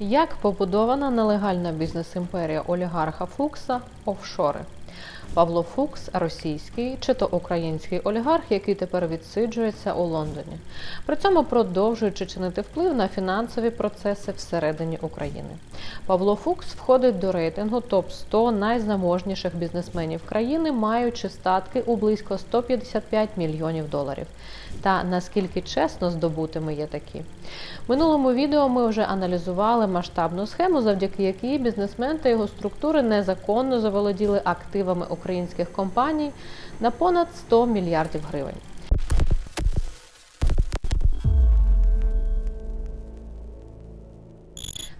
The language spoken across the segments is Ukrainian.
Як побудована нелегальна бізнес-імперія олігарха Фукса офшори? Павло Фукс російський чи то український олігарх, який тепер відсиджується у Лондоні, при цьому продовжуючи чинити вплив на фінансові процеси всередині України. Павло Фукс входить до рейтингу топ 100 найзаможніших бізнесменів країни, маючи статки у близько 155 мільйонів доларів. Та наскільки чесно здобутими є такі. В минулому відео ми вже аналізували масштабну схему, завдяки якій бізнесмен та його структури незаконно заволоділи активами українських компаній на понад 100 мільярдів гривень.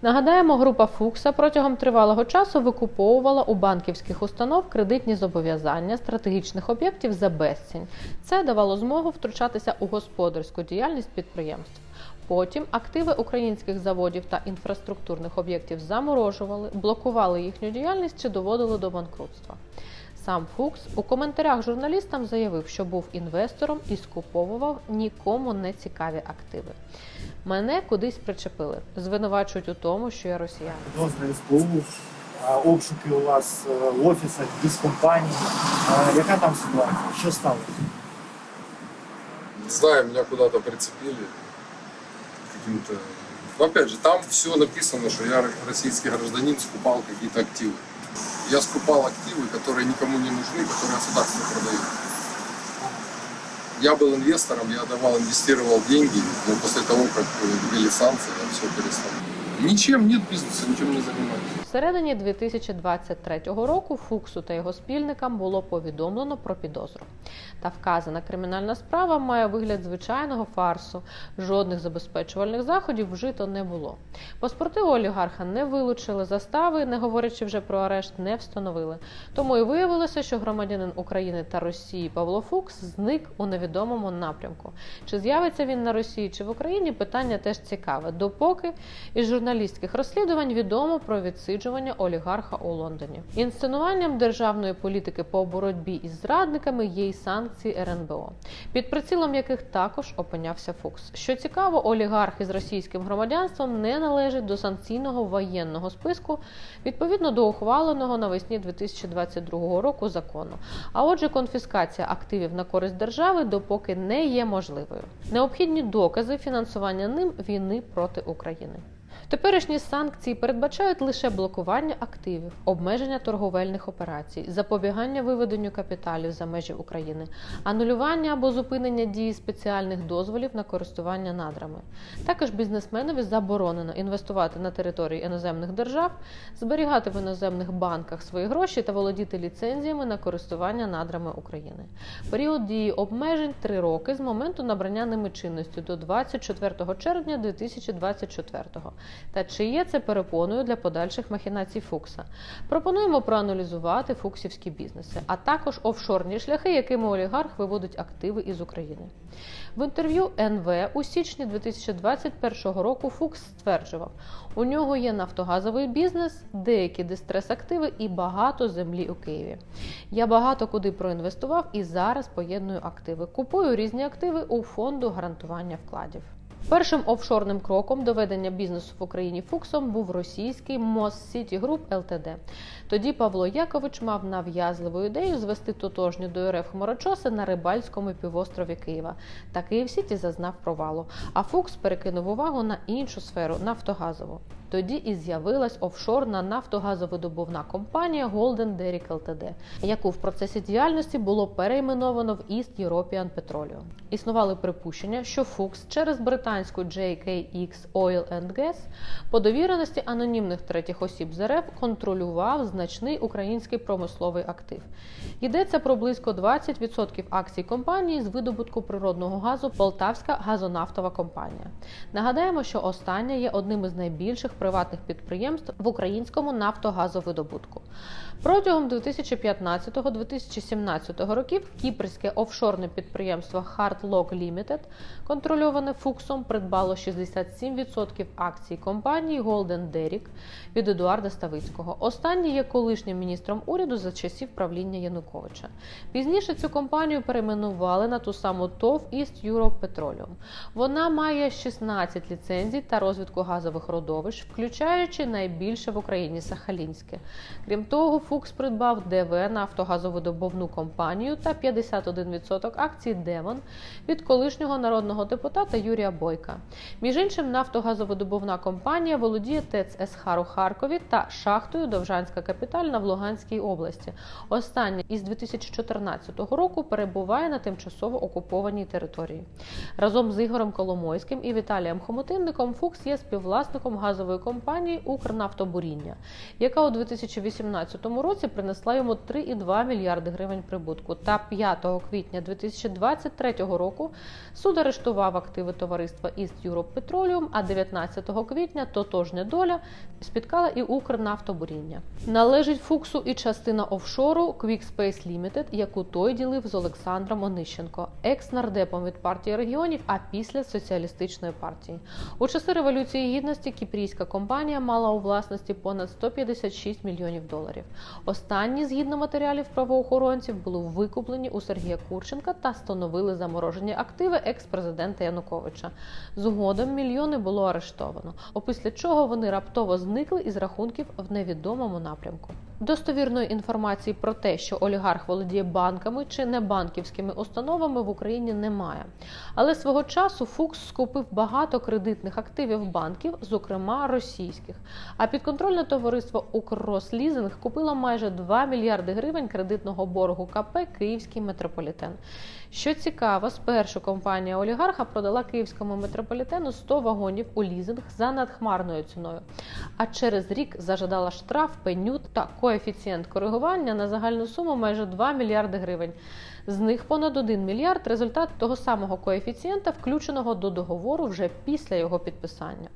Нагадаємо, група Фукса протягом тривалого часу викуповувала у банківських установ кредитні зобов'язання стратегічних об'єктів за безцінь. Це давало змогу втручатися у господарську діяльність підприємств. Потім активи українських заводів та інфраструктурних об'єктів заморожували, блокували їхню діяльність чи доводили до банкрутства. Сам Фукс у коментарях журналістам заявив, що був інвестором і скуповував нікому не цікаві активи. Мене кудись причепили, звинувачують у тому, що я росіянин. Підозри обшуки у вас е, в офісах, без компаній. Е, Яка там ситуація? Що сталося? Не знаю, меня куда-то прицепили каким-то... Но опять же, там все написано, что я российский гражданин, скупал какие-то активы. Я скупал активы, которые никому не нужны, которые государство продает. Я был инвестором, я давал, инвестировал деньги, но после того, как ввели санкции, я все перестал. Ничем нет бизнеса, ничем не занимаюсь. Всередині 2023 року Фуксу та його спільникам було повідомлено про підозру. Та вказана кримінальна справа має вигляд звичайного фарсу. Жодних забезпечувальних заходів вжито не було. Паспорти олігарха не вилучили, застави, не говорячи вже про арешт, не встановили. Тому і виявилося, що громадянин України та Росії Павло Фукс зник у невідомому напрямку. Чи з'явиться він на Росії чи в Україні? Питання теж цікаве. Допоки із журналістських розслідувань відомо про відсиджування олігарха у Лондоні. Інсценуванням державної політики по боротьбі із зрадниками є й санкції РНБО, під прицілом яких також опинявся Фукс. Що цікаво, олігарх із російським громадянством не належить до санкційного воєнного списку відповідно до ухваленого навесні 2022 року закону. А отже, конфіскація активів на користь держави допоки не є можливою. Необхідні докази фінансування ним війни проти України. Теперішні санкції передбачають лише блокування активів, обмеження торговельних операцій, запобігання виведенню капіталів за межі України, анулювання або зупинення дії спеціальних дозволів на користування надрами. Також бізнесменові заборонено інвестувати на території іноземних держав, зберігати в іноземних банках свої гроші та володіти ліцензіями на користування надрами України. Період дії обмежень 3 роки з моменту набрання ними чинності до 24 червня 2024 та чи є це перепоною для подальших махінацій Фукса. Пропонуємо проаналізувати фуксівські бізнеси, а також офшорні шляхи, якими олігарх виводить активи із України. В інтерв'ю НВ у січні 2021 року Фукс стверджував, у нього є нафтогазовий бізнес, деякі дистрес-активи і багато землі у Києві. Я багато куди проінвестував і зараз поєдную активи. Купую різні активи у фонду гарантування вкладів. Першим офшорним кроком до ведення бізнесу в Україні Фуксом був російський Мос Сіті Груп ЛТД. Тоді Павло Якович мав нав'язливу ідею звести тотожню до РФ хмарочоси на Рибальському півострові Києва. Та Київ Сіті зазнав провалу. А Фукс перекинув увагу на іншу сферу нафтогазову. Тоді і з'явилась офшорна нафтогазовидобувна компанія Golden Derrick Ltd, яку в процесі діяльності було перейменовано в East European Petroleum. Існували припущення, що Фукс через британську JKX Oil and Gas по довіреності анонімних третіх осіб з РФ контролював значний український промисловий актив. Йдеться про близько 20% акцій компанії з видобутку природного газу Полтавська газонафтова компанія. Нагадаємо, що остання є одним із найбільших приватних підприємств в українському нафтогазовидобутку. Протягом 2015-2017 років кіпрське офшорне підприємство Hard Lock Limited, контрольоване Фуксом, придбало 67% акцій компанії Golden Derrick від Едуарда Ставицького. Останній є колишнім міністром уряду за часів правління Януковича. Пізніше цю компанію перейменували на ту саму ТОВ East Europe Petroleum. Вона має 16 ліцензій та розвідку газових родовищ, включаючи найбільше в Україні Сахалінське. Крім того, Фукс придбав ДВ нафтогазовидобувну компанію та 51% акцій Демон від колишнього народного депутата Юрія Бойка. Між іншим, нафтогазовидобувна компанія володіє ТЕЦ СХАР у Харкові та шахтою Довжанська капітальна в Луганській області. Остання із 2014 року перебуває на тимчасово окупованій території. Разом з Ігорем Коломойським і Віталієм Хомутинником Фукс є співвласником газової компанії Укрнафтобуріння, яка у 2018 році принесла йому 3,2 мільярди гривень прибутку. Та 5 квітня 2023 року суд арештував активи товариства East Europe Petroleum, а 19 квітня тотожня доля спіткала і Укрнафтобуріння. Належить Фуксу і частина офшору Quick Space Limited, яку той ділив з Олександром Онищенко, екс-нардепом від партії регіонів, а після соціалістичної партії. У часи революції гідності кіпрійська компанія мала у власності понад 156 мільйонів доларів. Останні, згідно матеріалів правоохоронців, були викуплені у Сергія Курченка та становили заморожені активи екс-президента Януковича. Згодом мільйони було арештовано. Опісля чого вони раптово зникли із рахунків в невідомому напрямку. Достовірної інформації про те, що олігарх володіє банками чи небанківськими установами в Україні немає. Але свого часу Фукс скупив багато кредитних активів банків, зокрема російських. А підконтрольне товариство Укррослізинг купило майже 2 мільярди гривень кредитного боргу КП Київський метрополітен. Що цікаво, спершу компанія олігарха продала київському метрополітену 100 вагонів у лізинг за надхмарною ціною. А через рік зажадала штраф, пеню та коефіцієнт коригування на загальну суму майже 2 мільярди гривень. З них понад 1 мільярд результат того самого коефіцієнта, включеного до договору вже після його підписання.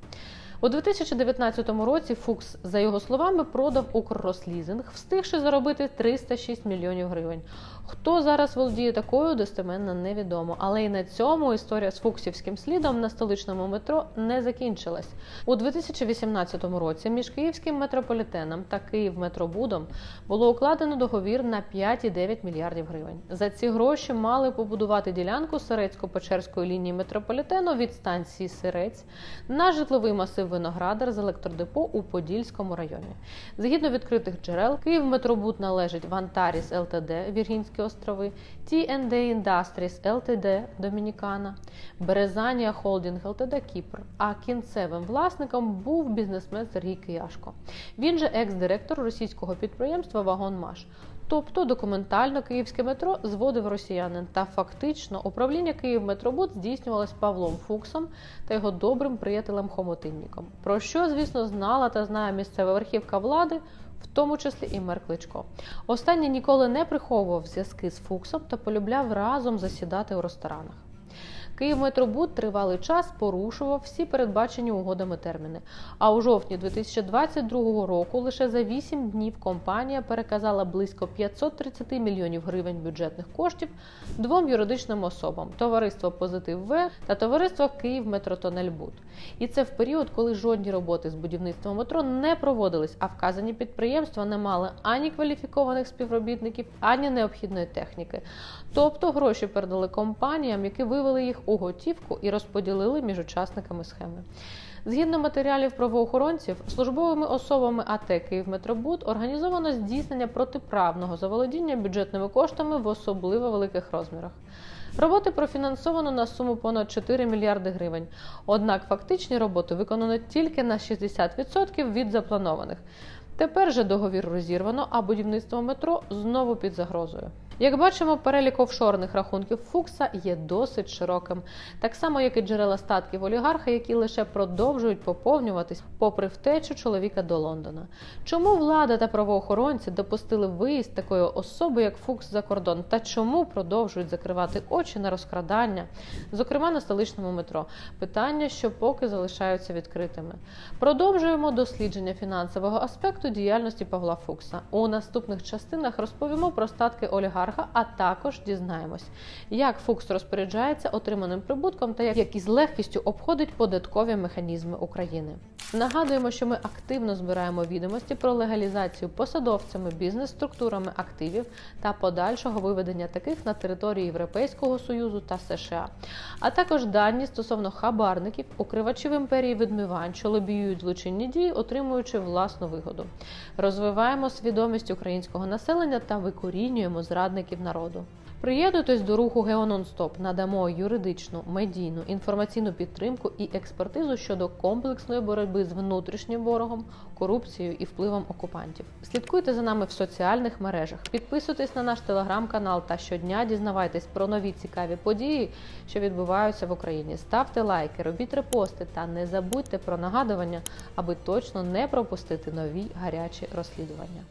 У 2019 році Фукс, за його словами, продав Укррослізинг, встигши заробити 306 мільйонів гривень. Хто зараз володіє такою, достеменно невідомо. Але і на цьому історія з фуксівським слідом на столичному метро не закінчилась. У 2018 році між київським метрополітеном та Київметробудом було укладено договір на 5,9 мільярдів гривень. За ці гроші мали побудувати ділянку Сирецько-Печерської лінії метрополітену від станції Сирець на житловий масив Виноградар з електродепо у Подільському районі. Згідно відкритих джерел, Київметробуд належить Вантаріс ЛТД Віргінські острови, T&D Industries LTD Домінікана, Березанія Холдінг ЛТД Кіпр. А кінцевим власником був бізнесмен Сергій Кияшко. Він же екс-директор російського підприємства Вагонмаш. Тобто документально київське метро зводив росіянин, та фактично управління Київметробуд здійснювалось Павлом Фуксом та його добрим приятелем Хомотинніком. Про що, звісно, знала та знає місцева верхівка влади, в тому числі і мер Кличко. Останній ніколи не приховував зв'язки з Фуксом та полюбляв разом засідати у ресторанах. Київметробуд тривалий час порушував всі передбачені угодами терміни. А у жовтні 2022 року лише за 8 днів компанія переказала близько 530 мільйонів гривень бюджетних коштів двом юридичним особам: товариство Позитив В та товариство Київметротонельбуд. І це в період, коли жодні роботи з будівництвом метро не проводились, а вказані підприємства не мали ані кваліфікованих співробітників, ані необхідної техніки. Тобто гроші передали компаніям, які вивели їх у готівку і розподілили між учасниками схеми. Згідно матеріалів правоохоронців, службовими особами АТ «Київметробуд» організовано здійснення протиправного заволодіння бюджетними коштами в особливо великих розмірах. Роботи профінансовано на суму понад 4 мільярди гривень. Однак фактичні роботи виконано тільки на 60% від запланованих. Тепер же договір розірвано, а будівництво метро знову під загрозою. Як бачимо, перелік офшорних рахунків Фукса є досить широким, так само як і джерела статків олігарха, які лише продовжують поповнюватись попри втечу чоловіка до Лондона. Чому влада та правоохоронці допустили виїзд такої особи, як Фукс, за кордон, та чому продовжують закривати очі на розкрадання, зокрема на столичному метро? Питання, що поки залишаються відкритими. Продовжуємо дослідження фінансового аспекту діяльності Павла Фукса. У наступних частинах розповімо про статки олігарха, а також дізнаємось, як Фукс розпоряджається отриманим прибутком та як із легкістю обходить податкові механізми України. Нагадуємо, що ми активно збираємо відомості про легалізацію посадовцями, бізнес-структурами активів та подальшого виведення таких на території Європейського союзу та США, а також дані стосовно хабарників, укривачів імперії відмивань, що лобіюють злочинні дії, отримуючи власну вигоду. Розвиваємо свідомість українського населення та викорінюємо зрадників народу. Приєднуйтесь до руху Геононстоп. Надамо юридичну, медійну, інформаційну підтримку і експертизу щодо комплексної боротьби з внутрішнім ворогом, корупцією і впливом окупантів. Слідкуйте за нами в соціальних мережах, підписуйтесь на наш телеграм-канал та щодня дізнавайтесь про нові цікаві події, що відбуваються в Україні. Ставте лайки, робіть репости та не забудьте про нагадування, аби точно не пропустити нові гарячі розслідування.